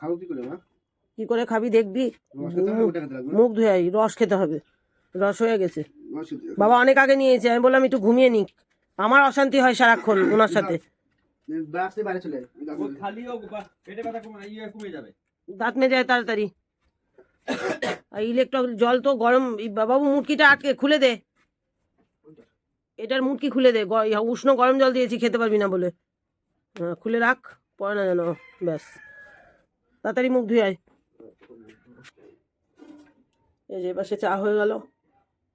খাব কি করে মা? কি করে খাবি দেখবি? মুখ ধুয়ে রস খেতে হবে। রস হয়ে গেছে। বাবা অনেক আগে নিয়েছে আমি বললাম একটু ঘুমিয়ে নিক। আমার অশান্তি হয় সারাক্ষণ ওনার সাথে। ইয়ে দাঁত মেজে যায় তাড়াতাড়ি। আর ইলেকট্রিক জল তো গরম। বাবু মুটকিটা আটকে খুলে দে। এটার মুটকি খুলে দে। উষ্ণ গরম জল দিয়েছি খেতে পারবি না বলে। খুলে রাখ পরে না যেন ব্যাস। তাড়াতাড়ি মুখ ধুয়ে আয়। এই যে এপাশে চা হয়ে গেল।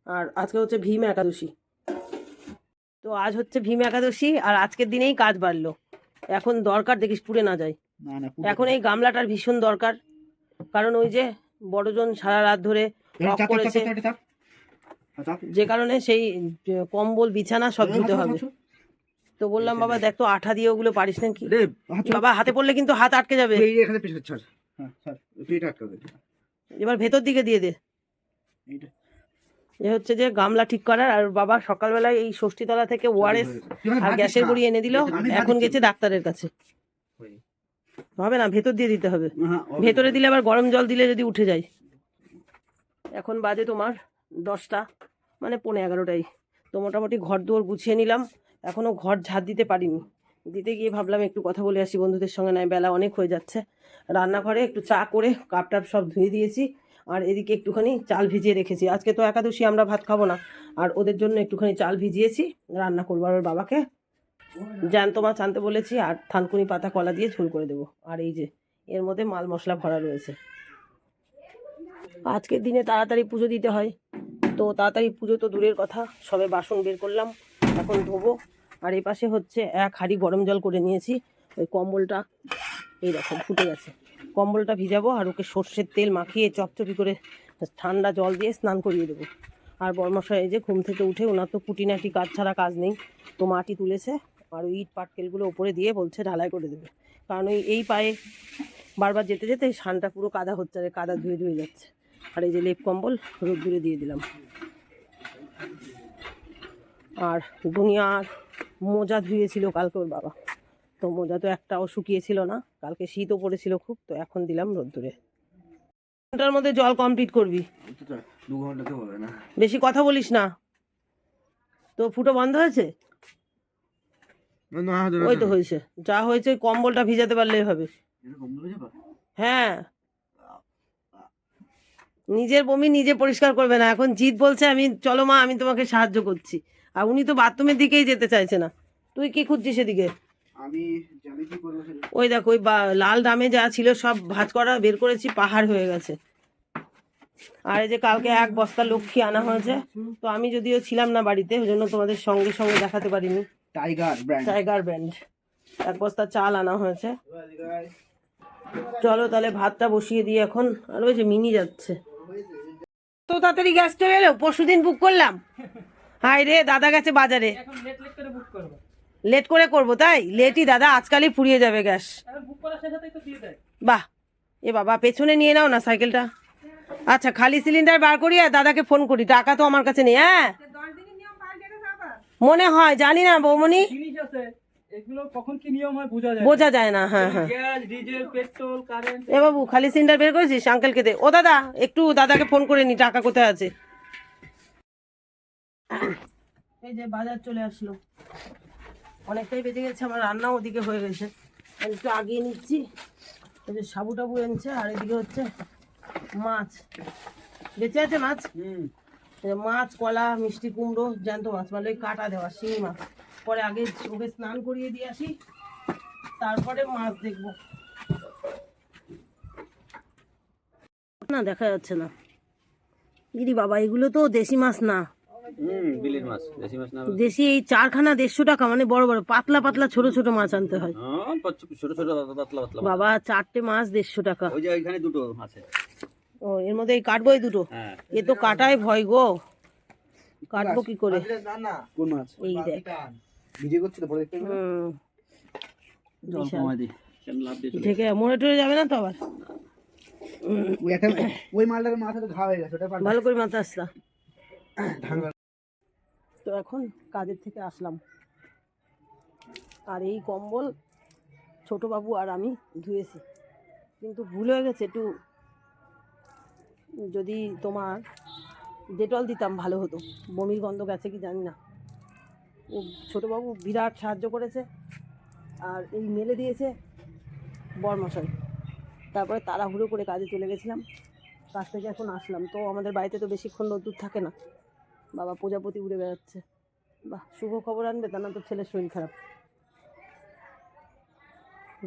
আর আজকে হচ্ছে ভীম একাদশী। তো আজ হচ্ছে ভীম একাদশী আর আজকের দিনেই কাজ বাড়লো। এখন দরকার দেখিস পুড়ে না যায়। এখন এই গামলাটার ভীষণ দরকার। কারণ ওই যে বড়জন সারা রাত ধরে করেছে। যে কারণে সেই কম্বল বিছানা সব ধুতে হবে। তো বললাম বাবা দেখ তো আঠা দিয়ে ওগুলো পারিস নাকি? রে, বাবা হাতে পড়লে কিন্তু হাত আটকে যাবে। এই এখানে পেছনে ছাড়। হ্যাঁ এবার ভেতর দিকে দিয়ে দে। এ হচ্ছে যে গামলা ঠিক করার আর বাবা সকালবেলায় এই ষষ্ঠীতলা থেকে ওখানে আর গ্যাসের না। গুঁড়ি এনে দিল এখন গেছে ডাক্তারের কাছে। হবে না ভেতর দিয়ে দিতে হবে। হ্যাঁ, ভেতরে দিলে আবার গরম জল দিলে যদি উঠে যায়। এখন বাজে তোমার দশটা মানে পৌনে এগারোটাই তো মোটামুটি ঘর দুয়ার গুছিয়ে নিলাম। এখনও ঘর ঝাড় দিতে পারিনি। দিতে গিয়ে ভাবলাম একটু কথা বলে আসি বন্ধুদের সঙ্গে নয় বেলা অনেক হয়ে যাচ্ছে। রান্নাঘরে একটু চা করে কাপ টাপ সব ধুয়ে দিয়েছি, আর এদিকে একটুখানি চাল ভিজিয়ে রেখেছি। আজকে তো একাদশী, আমরা ভাত খাব না। আর ওদের জন্য একটুখানি চাল ভিজিয়েছি, রান্না করব আর ওর বাবাকে। জ্যান্ত মাছ আনতে বলেছি, আর থানকুনি পাতা, কলা দিয়ে ঝোল করে দেবো। আর এই যে, এর মধ্যে মাল মশলা ভরা রয়েছে। আজকের দিনে তাড়াতাড়ি পুজো দিতে হয়। তো তাড়াতাড়ি পুজো তো দূরের কথা, সবে বাসন বের করলাম। এখন ধোবো। আর এই পাশে হচ্ছে এক হাঁড়ি গরম জল করে নিয়েছি। ওই কম্বলটা, এই ফুটে গেছে। কম্বলটা ভিজাবো আর ওকে সর্ষের তেল মাখিয়ে চপচপি করে ঠান্ডা জল দিয়ে স্নান করিয়ে দেবো। আর বর্মশাই এই যে ঘুম থেকে উঠে ওনার তো কুটিনাটি কাজ ছাড়া কাজ নেই, তো মাটি তুলেছে। আর ওই ইট পাটকেলগুলো ওপরে দিয়ে বলছে ঢালাই করে দেবে। কারণ ওই, এই পায়ে বারবার যেতে যেতে এই সানটা পুরো কাদা হচ্ছে আর কাদা ধুয়ে ধুয়ে যাচ্ছে। আর এই যে লেপ কম্বল রোদ্দুরে দিয়ে দিলাম। আর দুনিয়ার মোজা ধুয়েছিল কালকে ওর বাবা। তো মোজা তো একটাও শুকিয়েছিল না কালকে শীতও পড়েছিল খুব তো এখন দিলাম রোদ্দুরে। ঘণ্টার মধ্যে জল কমপ্লিট করবি। তো তো দু ঘণ্টা তো হবে না। বেশি কথা বলিস না। তো ফুটো বন্ধ হয়েছে? ওই তো হয়েছে। যা হয়েছে কম্বলটা ভিজাতে পারলেই হবে? হ্যাঁ। নিজের বমি নিজে পরিষ্কার করবে না। এখন জিৎ বলছে আমি চলো মা আমি তোমাকে সাহায্য করছি। আর উনি তো বাথরুমের দিকেই যেতে চাইছে না। তুই কি খুঁজছিস এদিকে? আমি জানি কি করব ওই দেখো ওই লাল দামে যা ছিল সব ভাজ করা বের করেছি পাহাড় হয়ে গেছে। আর এই যে কালকে এক বস্তা লক্ষ্মী আনা হয়েছে তো আমি যদিও ছিলাম না বাড়িতে ওই জন্য তোমাদের সঙ্গে সঙ্গে দেখাতে পারিনি। টাইগার ব্র্যান্ড টাইগার ব্র্যান্ড এক বস্তা চাল আনা হয়েছে। চলো তাহলে ভাতটা বসিয়ে দিই এখন। আর ওই যে মিনি যাচ্ছে। তো তাড়াতাড়ি গ্যাস চলে এলো? পরশু দিন বুক করলাম। হাই রে দাদা গেছে বাজারে। লেট করে করব। তাই? লেটই দাদা আজকালই ফুরিয়ে যাবে গ্যাস। বাহ এ বাবা পেছনে নিয়ে নাও না সাইকেলটা। আচ্ছা খালি সিলিন্ডার বার করি আর দাদাকে ফোন করি টাকা তো আমার কাছে নেই হ্যাঁ? মনে হয় জানি না বৌমনি। বোঝা যায় না। হ্যাঁ হ্যাঁ। এ বাবু খালি সিলিন্ডার বের করেছিস? আঙ্কেলকে দে। ও দাদা একটু দাদাকে ফোন করে নি টাকা কোথায় আছে? এই যে বাজার চলে আসলো। অনেকটাই বেজে গেছে আমার রান্না ওদিকে হয়ে গেছে। একটু আগিয়ে নিচ্ছি। এই যে সাবু টাবু এনেছে আর এদিকে হচ্ছে মাছ। বেঁচে আছে মাছ? মাছ কলা মিষ্টি কুমড়ো জ্যান্ত মাছ মানে ওই কাটা দেওয়া শিঙি মাছ। পরে আগে ওকে স্নান করিয়ে দিয়ে আসি তারপরে মাছ দেখব। না দেখা যাচ্ছে না। দিদি বাবা এগুলো তো দেশি মাছ না। বিলের মাছ দেশি মাছ না দেশি এই চারখানা দেড়শো টাকা মানে বড় বড় পাতলা পাতলা ছোট ছোট মাছ আনতে হয়। হ্যাঁ ছোট ছোট পাতলা পাতলা বাবা চারটে মাছ দেড়শো টাকা। ওই যে ওইখানে দুটো আছে ও এর মধ্যে এই কাটবো এই দুটো। হ্যাঁ। এ তো কাটাই ভয় গো। কাটবো কি করে? কোন মাছ? এই দেখ। ভিডিও করছি তো পরে দেখতে মরে টরে যাবে না তো আবার? ওই একটা ওই মালটার মাথা তো ঘা হয়ে গেছে ওটা ভালো করে মাথা আসলা তো এখন কাজের থেকে আসলাম। আর এই কম্বল বাবু আর আমি ধুয়েছি। কিন্তু ভুল হয়ে গেছে একটু, যদি তোমার ডেটল দিতাম ভালো হতো। বমির গন্ধ গেছে কি জানি না। ও ছোটোবাবু বিরাট সাহায্য করেছে আর এই মেলে দিয়েছে বরমশাই। তারপরে তাড়াহুড়ো করে কাজে চলে গেছিলাম। কাজ থেকে এখন আসলাম। তো আমাদের বাড়িতে তো বেশিক্ষণ রোদ্দুর থাকে না। বাবা প্রজাপতি উড়ে বেড়াচ্ছে। বাহ, শুভ খবর আনবে, তা না তো ছেলের শরীর খারাপ।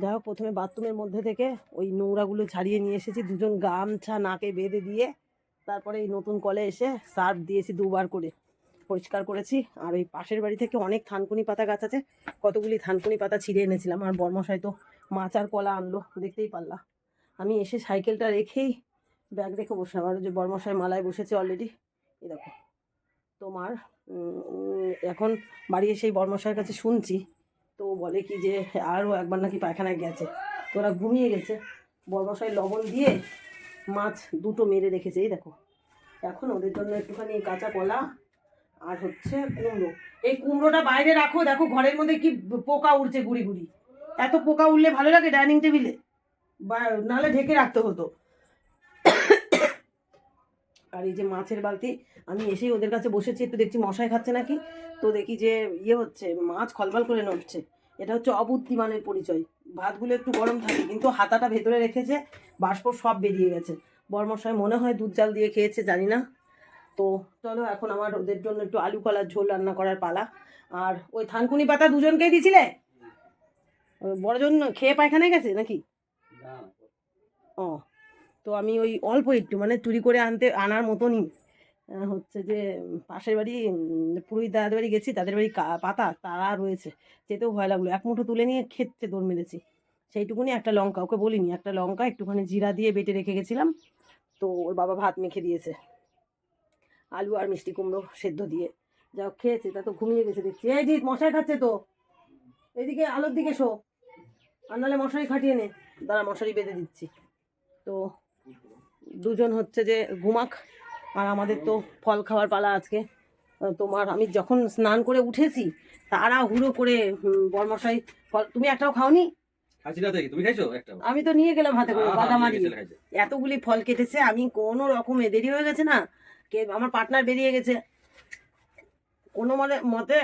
যাই হোক, প্রথমে বাথরুমের মধ্যে থেকে ওই নোংরাগুলো ছাড়িয়ে নিয়ে এসেছি, দুজন গামছা নাকে বেঁধে দিয়ে। তারপরে এই নতুন কলে এসে সার্ফ দিয়েছি দুবার করে। পরিষ্কার করেছি, আর ওই পাশের বাড়ি থেকে অনেক থানকুনি পাতা গাছ আছে। কতগুলি থানকুনি পাতা ছিঁড়ে এনেছিলাম, আর বর্মশাই তো মাছ আর কলা আনলো, দেখতেই পারলাম। আমি এসে সাইকেলটা রেখেই ব্যাগ রেখে বসলাম, আর যে বর্মশাই মালায় বসেছে অলরেডি দেখো। তোমার এখন বাড়ি এসেই বর্মশাইয়ের কাছে শুনছি। তো বলে কি যে, আরও একবার নাকি পায়খানায় গেছে। তো ওরা ঘুমিয়ে গেছে। বর্মশাই লবণ দিয়ে মাছ দুটো মেরে রেখেছে, এই দেখো। এখন ওদের জন্য একটুখানি কাঁচা কলা আর হচ্ছে কুমড়ো। এই কুমড়োটা বাইরে রাখো, দেখো ঘরের মধ্যে কি পোকা উড়ছে গুড়ি গুড়ি। এত পোকা উড়লে ভালো লাগে ডাইনিং টেবিলে? বা, নাহলে ঢেকে রাখতে হতো। আর এই যে মাছের বালতি আমি এসেই ওদের কাছে বসেছি একটু দেখছি মশাই খাচ্ছে নাকি? তো দেখি যে ইয়ে হচ্ছে মাছ খলবল করে নড়ছে। এটা হচ্ছে অবুদ্ধিমানের পরিচয়। ভাতগুলো একটু গরম থাকে কিন্তু হাতাটা ভেতরে রেখেছে বাষ্প সব বেরিয়ে গেছে। বরমশাই মনে হয় দুধ জাল দিয়ে খেয়েছে জানি না। তো চলো এখন আমার ওদের জন্য একটু আলু কলার ঝোল রান্না করার পালা। আর ওই থানকুনি পাতা দুজনকেই দিছিলে? বড়জন খেয়ে পায়খানায় গেছে নাকি? ও। তো আমি ওই অল্প একটু মানে চুরি করে আনতে, আনার মতনই। হচ্ছে যে, পাশের বাড়ি পুরোহিত দাদাদের বাড়ি গেছি, তাদের বাড়ি পাতা, তারা রয়েছে। যেতেও ভয় লাগল। এক মুঠো তুলে নিয়ে খেতে দৌড় মেরেছি। সেইটুকুনি একটা লঙ্কা, ওকে বলিনি। একটা লঙ্কা একটুখানি জিরা দিয়ে বেটে রেখে গেছিলাম। তো ওর বাবা ভাত মেখে দিয়েছে। আলু আর মিষ্টি কুমড়ো সেদ্ধ দিয়ে। যা খেয়েছে, তা তো ঘুমিয়ে গেছে, দেখছি। এই জিৎ মশাই খাচ্ছে তো। এদিকে আলোর দিকে শো। আর নাহলে মশারি খাটিয়ে নে। দাঁড়া, মশারি বেঁধে দিচ্ছি। তো দুজন হচ্ছে যে ঘুমাক। আর আমাদের তো ফল খাওয়ার পালা আজকে। তোমার আমি যখন স্নান করে উঠেছি তারা হুড়ো করে বরমশাই ফল তুমি একটাও খাওনি? আমি তো নিয়ে গেলাম হাতে করে আহা, বাদাম নিয়ে আরি গেছিলে খাইছে। এতগুলি ফল কেটেছে আমি কোনো রকমে দেরি হয়ে গেছে না? কে আমার পার্টনার বেরিয়ে গেছে। কোনো মানে মতে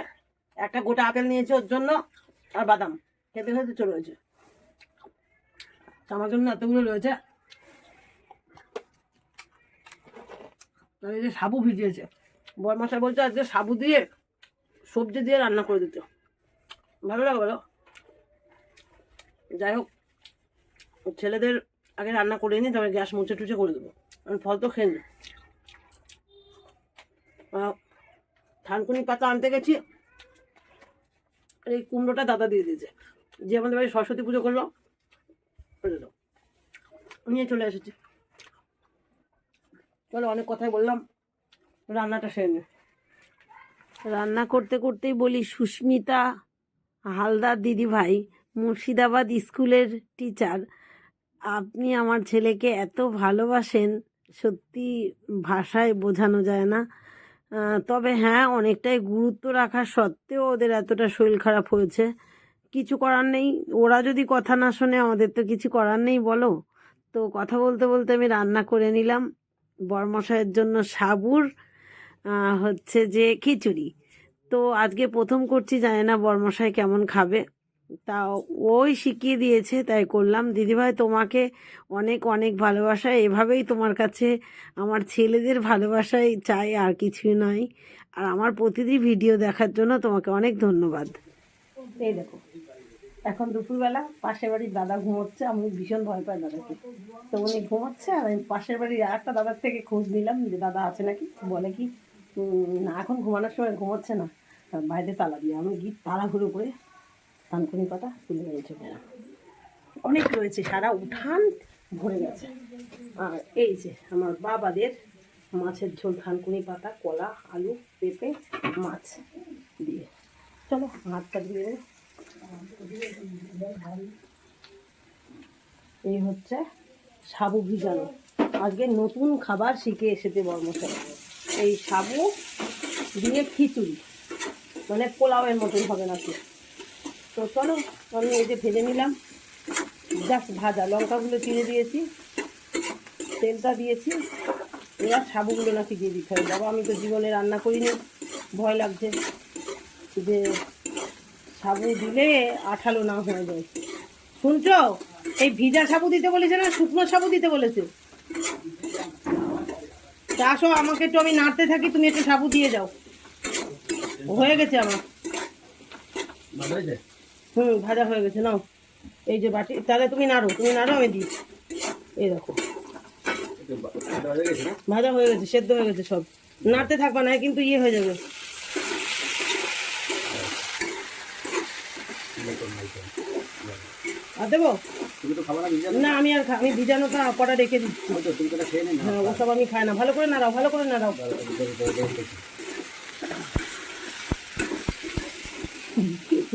একটা গোটা আপেল নিয়েছে ওর জন্য আর বাদাম। খেতে খেতে চলে গেছে। আমার জন্য এতগুলো রয়েছে। এই যে সাবু ভিজিয়েছে। বরমাসা বলছে আজকে সাবু দিয়ে সবজি দিয়ে রান্না করে দিতে। ভালো লাগে বলো? যাই হোক, ছেলেদের আগে রান্না করে নিই তবে গ্যাস মুছে টুছে করে দেবো। আমি ফল তো খেয়ে থানকুনি পাতা আনতে গেছি। এই কুমড়োটা দাদা দিয়ে দিয়েছে। যে আমাদের বাড়ি সরস্বতী পুজো করল নিয়ে চলে এসেছি। চলো অনেক কথাই বললাম। রান্নাটা সেরে রান্না করতে করতেই বলি, সুস্মিতা হালদার দিদি ভাই মুর্শিদাবাদ স্কুলের টিচার, আপনি আমার ছেলেকে এত ভালোবাসেন, সত্যি ভাষায় বোঝানো যায় না। তবে হ্যাঁ অনেকটাই গুরুত্ব রাখা সত্ত্বেও ওদের এতটা শরীর খারাপ হয়েছে। কিছু করার নেই। ওরা যদি কথা না শোনে, আমাদের তো কিছু করার নেই, বলো। তো কথা বলতে বলতে আমি রান্না করে নিলাম। বরমশাইয়ের জন্য সাবুর হচ্ছে যে খিচুড়ি। তো আজকে প্রথম করছি, জানি না বরমশাই কেমন খাবে। তা ওই শিখিয়ে দিয়েছে, তাই করলাম। দিদিভাই তোমাকে অনেক অনেক ভালোবাসা, এভাবেই তোমার কাছে আমার ছেলেদের ভালোবাসাই চাই, আর কিছুই নয়। আর আমার প্রতিদিন ভিডিও দেখার জন্য তোমাকে অনেক ধন্যবাদ। এই দেখো। এখন দুপুরবেলা পাশের বাড়ির দাদা ঘুমোচ্ছে, আমি ভীষণ ভয় পাই দাদাকে। তো উনি ঘুমোচ্ছে আর আমি পাশের বাড়ির আর একটা দাদার থেকে খোঁজ নিলাম যে দাদা আছে নাকি? বলে কি না, এখন ঘুমানোর সময় ঘুমোচ্ছে না। বাইরে তালা দিয়ে আমি গিয়ে তাড়াহুড়ো করে থানকুনি পাতা তুলে নিয়ে চলে অনেক রয়েছে, সারা উঠান ভরে গেছে। আর এই যে আমার বাবাদের মাছের ঝোল, থানকুনি পাতা, কলা, আলু, পেঁপে, মাছ দিয়ে। চলো, হাতটা দিয়ে। এই হচ্ছে সাবু ভিজানো। আজকে নতুন খাবার শিখে এসেছে বর্মশাই। এই সাবু দিয়ে খিচুড়ি। মানে পোলাওয়ের মতন হবে নাকি তো চলো, আমি এই যে ভেজে নিলাম। জাস্ট ভাজা। লঙ্কাগুলো চিড়ে দিয়েছি, তেলটা দিয়েছি। এবার সাবুগুলো নাকি দিয়ে দিতে হবে। বাবা, আমি তো জীবনে রান্না করিনি। ভয় লাগছে যে সাবু দিলে আঠালো না হয়ে যায়। শুনছো? এই ভিজা সাবু দিতে বলেছে না শুকনো সাবু দিতে বলেছে? আসো আমাকে একটু আমি নাড়তে থাকি তুমি একটু সাবু দিয়ে যাও। হয়ে গেছে আমার। হুম ভাজা হয়ে গেছে নাও। এই যে বাটি তাহলে তুমি নাড়ো তুমি নাড়ো আমি দিই। এই দেখো। ভাজা হয়ে গেছে সেদ্ধ হয়ে গেছে সব। নাড়তে থাকবা না কিন্তু ইয়ে হয়ে যাবে। আর দেবো? তুমি তো খাবার না আমি আর আমি ভিজানোটা কটা রেখে দিচ্ছি। তুমি তো খেয়ে নেই হ্যাঁ ওসব আমি খাই না। ভালো করে নাড়াও ভালো করে নাড়াও।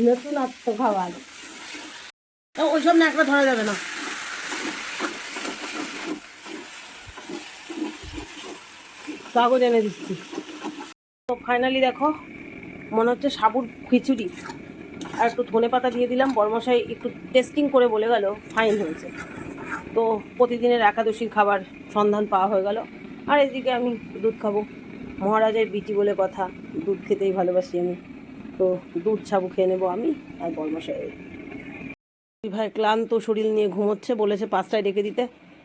নতুন আত্ম খাবার। ওইসব ন্যাকড়া ধরা যাবে না। কাগজ এনে দিচ্ছি। তো ফাইনালি দেখো মনে হচ্ছে সাবুর খিচুড়ি। আর একটু ধনে পাতা দিয়ে দিলাম। বরমশাই একটু টেস্টিং করে বলে গেল ফাইন হয়েছে। তো প্রতিদিনের একাদশীর খাবার সন্ধান পাওয়া হয়ে গেল। আর এদিকে আমি দুধ খাব। মহারাজের বিটি বলে কথা, দুধ খেতেই ভালোবাসি আমি। তো দুধ সাবু খেয়ে নেব আমি আর বর্মশাই। ভাই ক্লান্ত শরীর নিয়ে ঘুমোচ্ছে, বলেছে পাঁচটায় ডেকে দিতে।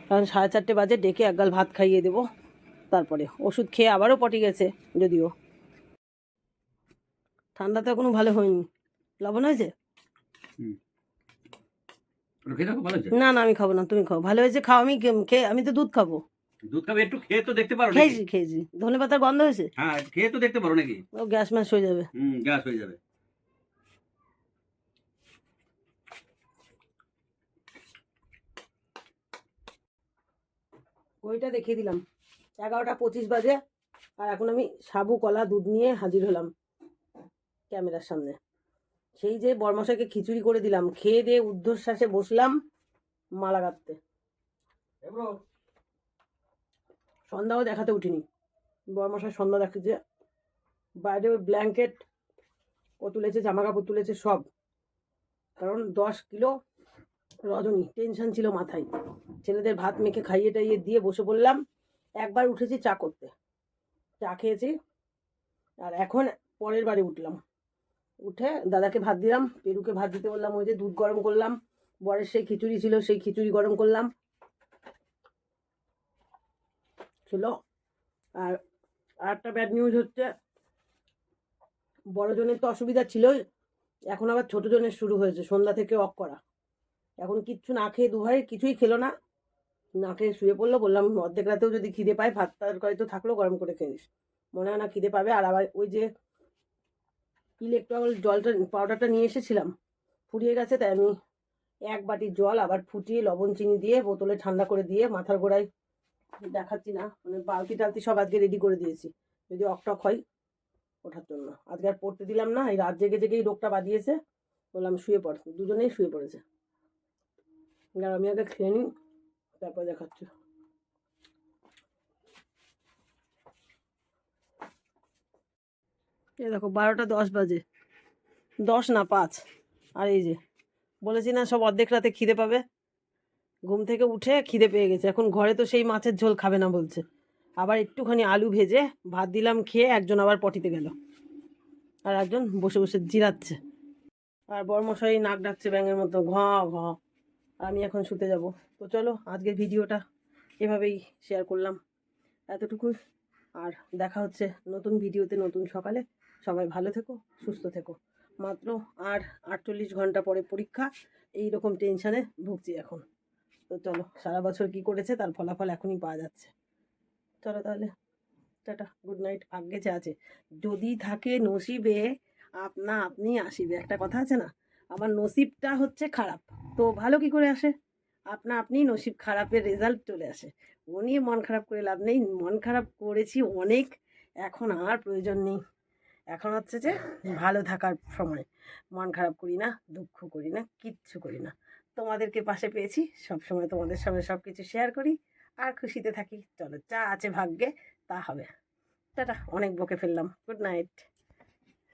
কারণ সাড়ে চারটে বাজে, ডেকে একগাল ভাত খাইয়ে দেবো। তারপরে ওষুধ খেয়ে আবারও পটি গেছে, যদিও। ঠান্ডা তো এখনও ভালো হয়নি। লবণ হয়েছে? না না আমি খাব না তুমি খাও। ভালো হয়েছে খাও আমি খেয়ে আমি তো দুধ খাব। দুধ খাবে একটু খেয়ে তো দেখতে পারো খেয়েছি খেয়েছি। ধনে পাতার গন্ধ হয়েছে? হ্যাঁ খেয়ে তো দেখতে পারো নাকি? ও গ্যাস ম্যাস হয়ে যাবে। হুম গ্যাস হয়ে যাবে। ওইটা দেখিয়ে দিলাম। এগারোটা পঁচিশ বাজে আর এখন আমি সাবু কলা দুধ নিয়ে হাজির হলাম ক্যামেরার সামনে। সেই যে বর্মশাইকে খিচুড়ি করে দিলাম খেয়ে দিয়ে ঊর্ধ্বশ্বাসে বসলাম মালা গাঁথতে সন্ধ্যাও দেখাতে উঠিনি। বর্মশাই সন্ধ্যা দেখাচ্ছে বাইরে ওই ব্ল্যাঙ্কেট ও তুলেছে জামা কাপড় তুলেছে সব। কারণ দশ কিলো রজনী টেনশন ছিল মাথায়। ছেলেদের ভাত মেখে খাইয়ে টাইয়ে দিয়ে বসে পড়লাম। একবার উঠেছি চা করতে। চা খেয়েছি। আর এখন পরের বারে উঠলাম। উঠে দাদাকে ভাত দিলাম, পেরুকে ভাত দিতে বললাম, ওই যে দুধ গরম করলাম, বরের সেই খিচুড়ি ছিল, সেই খিচুড়ি গরম করলাম। ছিল আর আরেকটা ব্যাড নিউজ হচ্ছে, বড়জনের তো অসুবিধা ছিলই, এখন আবার ছোট জনের শুরু হয়েছে, সন্ধ্যা থেকে অফ করা। এখন কিচ্ছু না খেয়ে দু ভাই কিছুই খেলো না। না খেয়ে শুয়ে পড়ল, বললাম অর্ধেক রাতেও যদি খিদে পায়, ভাত তরকারি তো থাকল, গরম করে খেয়ে নিস। মনে হয় না খিদে পাবে, আর আবার ওই যে ইলেকট্রল জলটা পাউডারটা নিয়ে এসেছিলাম। ফুরিয়ে গেছে তাই আমি এক বাটি জল আবার ফুটিয়ে লবণ, চিনি দিয়ে বোতলে ঠান্ডা করে দিয়ে মাথার গোড়ায় দেখাচ্ছি না। মানে বালতি টালতি সব আজকে রেডি করে দিয়েছি। যদি অকটক হয় ওঠার জন্য। আজকে আর পড়তে দিলাম না, এই রাত জেগে জেগেই রোগটা বাঁধিয়েছে। বললাম শুয়ে পড়, দুজনেই শুয়ে পড়েছে। আমি আগে খেয়ে নিই, তারপর দেখাচ্ছি। এই দেখো, বারোটা দশ বাজে। দশ না পাঁচ। আর এই যে, বলেছি না সব অর্ধেক রাতে খিদে পাবে? ঘুম থেকে উঠে খিদে পেয়ে গেছে। এখন ঘরে তো সেই মাছের ঝোল খাবে না বলছে। আবার একটুখানি আলু ভেজে ভাত দিলাম, খেয়ে একজন আবার পটিতে গেল। আর একজন বসে বসে জিরাচ্ছে। আর বর্মশাই নাক ডাকছে ব্যাঙের মতো, ঘ ঘ। আমি এখন শুতে যাব। তো চলো, আজকের ভিডিওটা এভাবেই শেয়ার করলাম। এতটুকু আর দেখা হচ্ছে নতুন ভিডিওতে নতুন সকালে। সবাই ভালো থেকো, সুস্থ থেকো। মাত্র আর আটচল্লিশ ঘণ্টা পরে পরীক্ষা এই রকম টেনশানে ভুগছি এখন। তো চলো, সারা বছর কি করেছে, তার ফলাফল এখনই পাওয়া যাচ্ছে। চলো তাহলে, টাটা গুড নাইট ভাগ্যে যা আছে। যদি থাকে নসিবে আপনা আপনি আসিবে। একটা কথা আছে না, আমার নসিবটা হচ্ছে খারাপ। তো ভালো কি করে আসে? আপনা আপনি নসিব খারাপের রেজাল্ট চলে আসে। ও নিয়ে মন খারাপ করে লাভ নেই, মন খারাপ করেছি অনেক, এখন আর প্রয়োজন নেই। এখন হচ্ছে যে ভালো থাকার সময়। মন খারাপ করি না, দুঃখ করি না, কিচ্ছু করি না। তোমাদেরকে পাশে পেয়েছি সব সময় তোমাদের সঙ্গে সব কিছু শেয়ার করি। আর খুশিতে থাকি। চলো যা আছে ভাগ্যে, তা হবে। টাটা, অনেক বকে ফেললাম। Good night